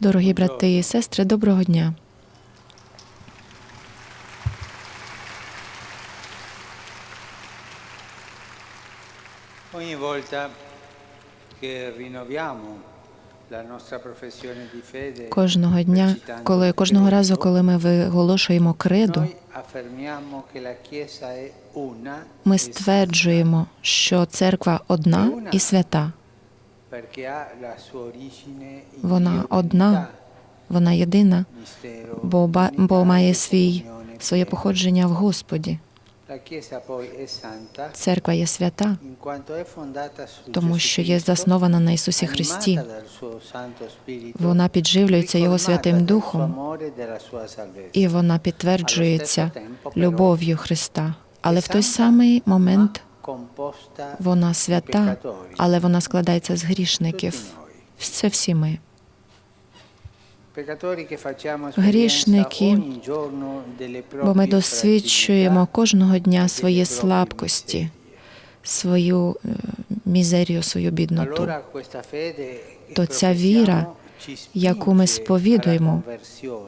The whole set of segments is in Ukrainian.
Дорогі брати і сестри, доброго дня. ogni volta che rinnoviamo Кожного дня, коли кожного разу, коли ми виголошуємо una ми e стверджуємо, що церква одна і свята. Вона одна, вона єдина, бо, бо має свій, своє походження в Господі. Церква є свята, тому що є заснована на Ісусі Христі. Вона підживлюється Його Святим Духом, e і вона підтверджується любов'ю Христа. Але в той самий момент вона свята, але вона складається з грішників. Це всі ми. Грішники, Бо ми досвідчуємо кожного дня свої слабкості, свою е, мізерію, свою бідноту. То ця віра, яку ми сповідуємо,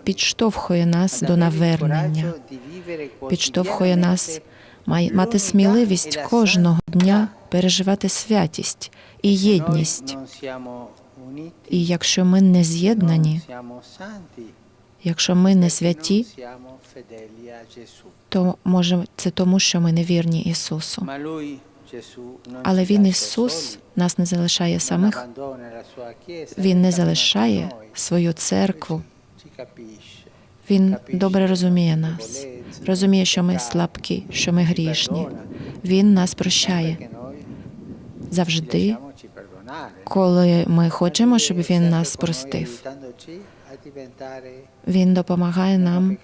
підштовхує нас до навернення, підштовхує нас май- мати сміливість кожного дня переживати святість і єдність. І якщо ми не з'єднані, якщо ми не святі, то може це тому, що ми не вірні Ісусу. Але Він Ісус нас не залишає самих. Він не залишає свою церкву. Він добре розуміє нас, розуміє, що ми слабкі, що ми грішні. Він нас прощає завжди, коли ми хочемо, щоб він нас простив. Він допомагає нам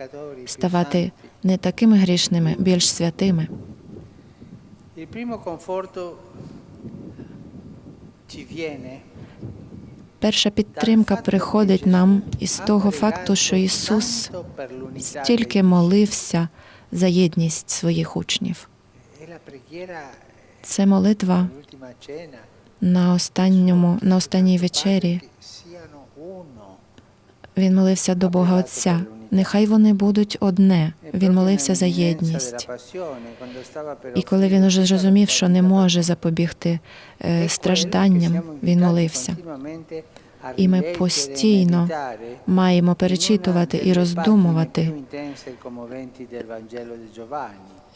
ставати не такими грішними, більш святими. Il primo conforto ci viene Перша підтримка приходить нам із того факту, що Ісус стільки молився за єдність своїх учнів. Це молитва на останньому, на останній вечері. Він молився до Бога Отця. Нехай вони будуть одне. Він молився за єдність. І коли він уже зрозумів, що не може запобігти е, стражданням, він молився. І ми постійно Маємо перечитувати і роздумувати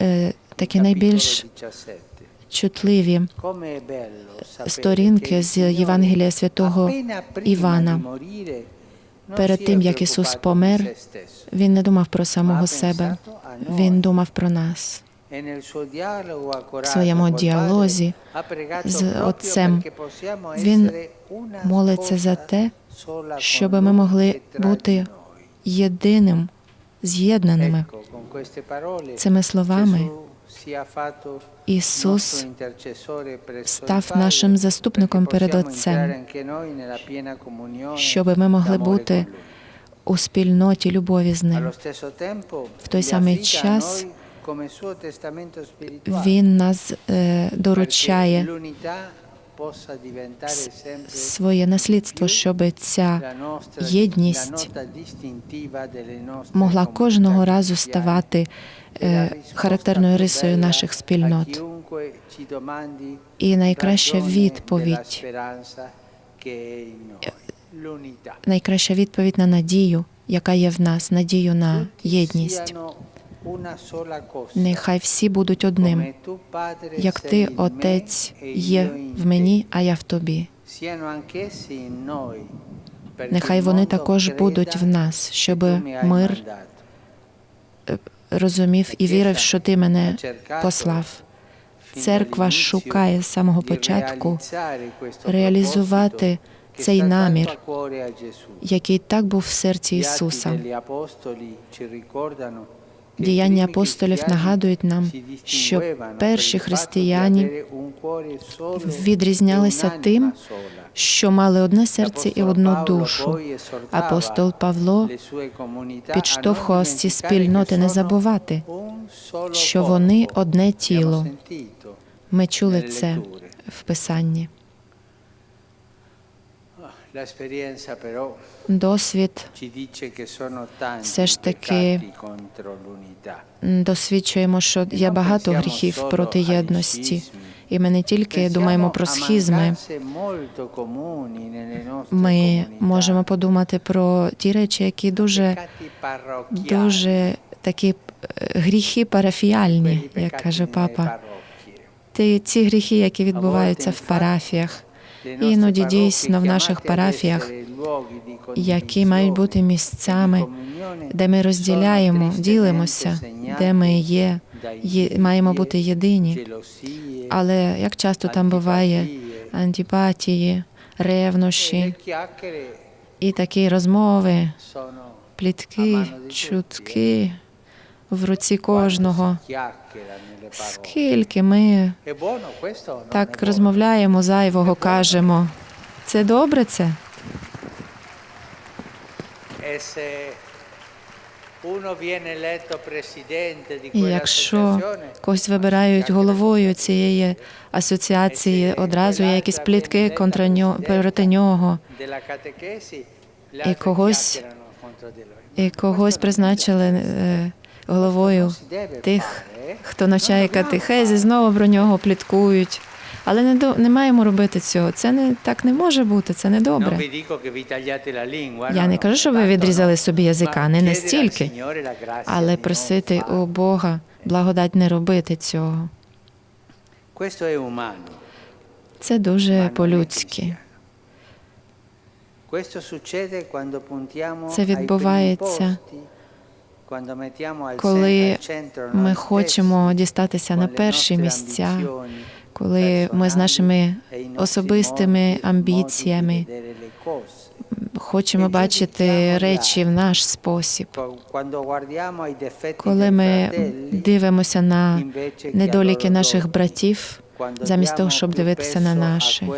е, такі найбільш чутливі сторінки з Євангелія святого Івана. Перед тим, як Ісус помер, Він не думав про самого себе, Він думав про нас. в своєму діалозі з Отцем Він молиться за те, щоб ми могли бути єдиним, з'єднаними. Цими словами Ісус став нашим заступником перед Отцем, щоб ми могли бути у спільноті любові з Ним. в той самий час Він нас е, доручає своє наслідство, щоб ця єдність могла кожного разу ставати е, характерною рисою наших спільнот. І найкраща відповідь, найкраща відповідь на надію, яка є в нас, надію на єдність. Нехай всі будуть одним, як ти, Отець, є в мені, а я в тобі. Нехай вони також будуть в нас, щоб мир Розумів і вірив, що ти мене послав. Церква шукає з самого початку реалізувати цей намір, який так був в серці Ісуса. Діяння апостолів нагадують нам, що перші християні відрізнялися тим, що мали одне серце і одну душу. Апостол Павло підштовхував ці спільноти не забувати, що вони одне тіло. Ми чули це в Писанні. Досвід. Все ж таки досвідчуємо, що є багато гріхів проти єдності. І ми не тільки думаємо про схізми, ми можемо подумати про ті речі, які дуже, дуже такі е, гріхи парафіальні, як каже папа. Ті, ці гріхи, які відбуваються в парафіях, іноді дійсно в наших парафіях, які мають бути місцями, де ми розділяємо, ділимося, де ми є, є маємо бути єдині. Але як часто там буває антипатії, ревнощі і такі розмови, плітки, чутки в руці кожного. Скільки ми так розмовляємо, зайвого кажемо. Це добре це? І якщо когось вибирають головою цієї асоціації, одразу є якісь плітки конtra нього, проти нього, і когось і когось призначили головою тих, хто навчає катехези, знову про нього пліткують. Але не, до, не маємо робити цього. Це не так не може бути, це не добре. Я не кажу, щоб ви відрізали собі язика, не настільки, але просити у Бога благодать не робити цього. Це дуже по-людськи. Це відбувається, коли ми хочемо дістатися на перші місця, коли ми з нашими особистими амбіціями хочемо бачити речі в наш спосіб. Коли ми дивимося на недоліки наших братів, замість того, щоб дивитися на наші.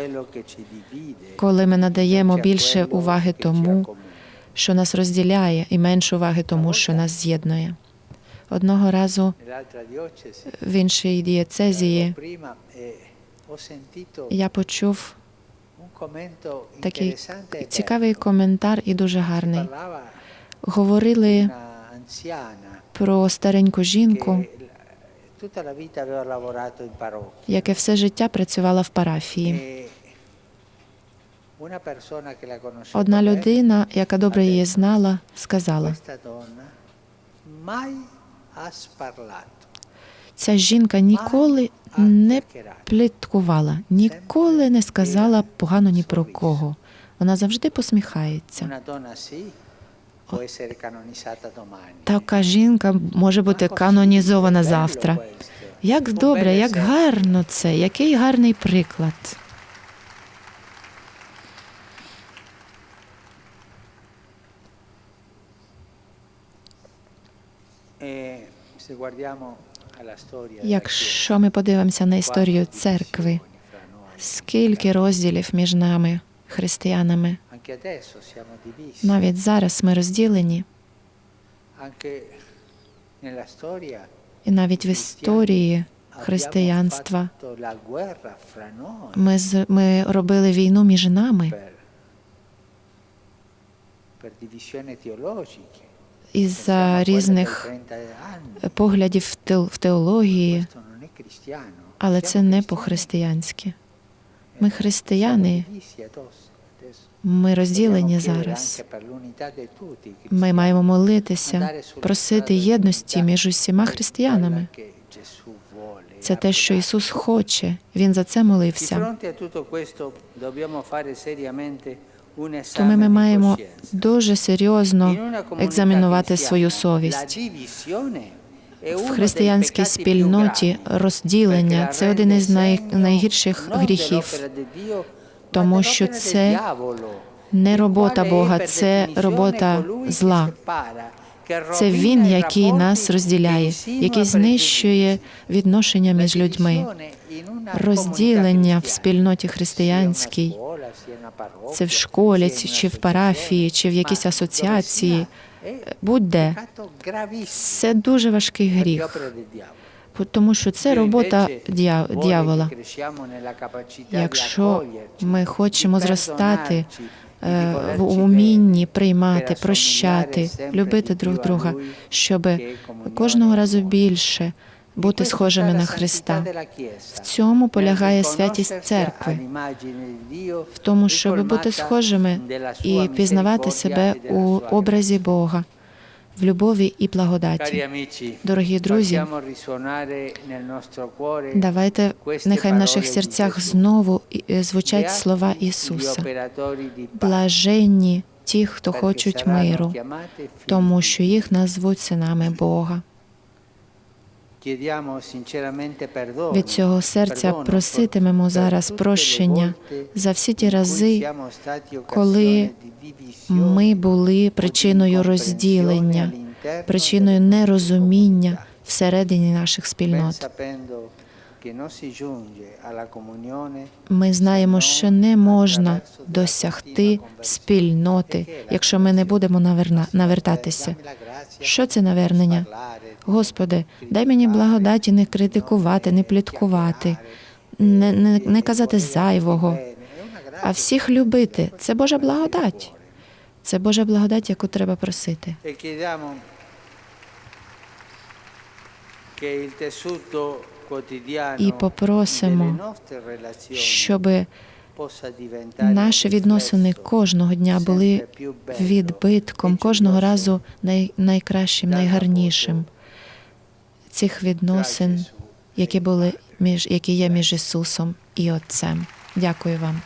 коли ми надаємо більше уваги тому, що нас розділяє, і менше уваги тому, що нас з'єднує. Одного разу в іншій дієцезії я почув такий цікавий коментар і дуже гарний. Говорили про стареньку жінку, яка все життя працювала в парафії. Одна людина, яка добре її знала, сказала: ця жінка ніколи не пліткувала, ніколи не сказала погано ні про кого. Вона завжди посміхається. Така жінка може бути канонізована завтра. Як добре, як гарно це, який гарний приклад. Якщо ми подивимося на історію церкви, скільки розділів між нами, християнами, навіть зараз ми розділені, і навіть в історії християнства ми, з- ми робили війну між нами. Із-за різних поглядів в теології, але це не по-християнськи. Ми християни, ми розділені зараз. Ми маємо молитися, просити єдності між усіма християнами. Це те, що Ісус хоче. Він за це молився. Тому ми маємо дуже серйозно екзаменувати свою совість. В християнській спільноті розділення це один із най, найгірших гріхів, тому що це не робота Бога, це робота зла. Це він, який нас розділяє, який знищує відношення між людьми. Розділення в спільноті християнській, це в школі, чи в парафії, чи в якійсь асоціації, будь-де. Це дуже важкий гріх, тому що це робота дьявола. Якщо ми хочемо зростати е, в умінні приймати, прощати, любити друг друга, щоб кожного разу більше бути схожими на Христа. В цьому полягає святість церкви, в тому, щоб бути схожими і пізнавати себе у образі Бога, в любові і благодаті. Дорогі друзі, давайте нехай в наших серцях знову е, звучать слова Ісуса. Блаженні ті, хто хочуть миру, тому що їх назвуть синами Бога. Від цього серця проситимемо зараз прощення за всі ті рази, коли ми були причиною розділення, причиною нерозуміння всередині наших спільнот. Ми знаємо, що не можна досягти спільноти, якщо ми не будемо наверна- навертатися. Що це навернення? Господи, дай мені благодаті не критикувати, не пліткувати, не, не, не казати зайвого, а всіх любити. Це Божа благодать. Це Божа благодать, яку треба просити. Che il tessuto І попросимо, щоб наші відносини кожного дня були відбитком, e кожного разу най, найкращим, найгарнішим цих відносин, e які були між які є між Ісусом і Отцем. Дякую вам.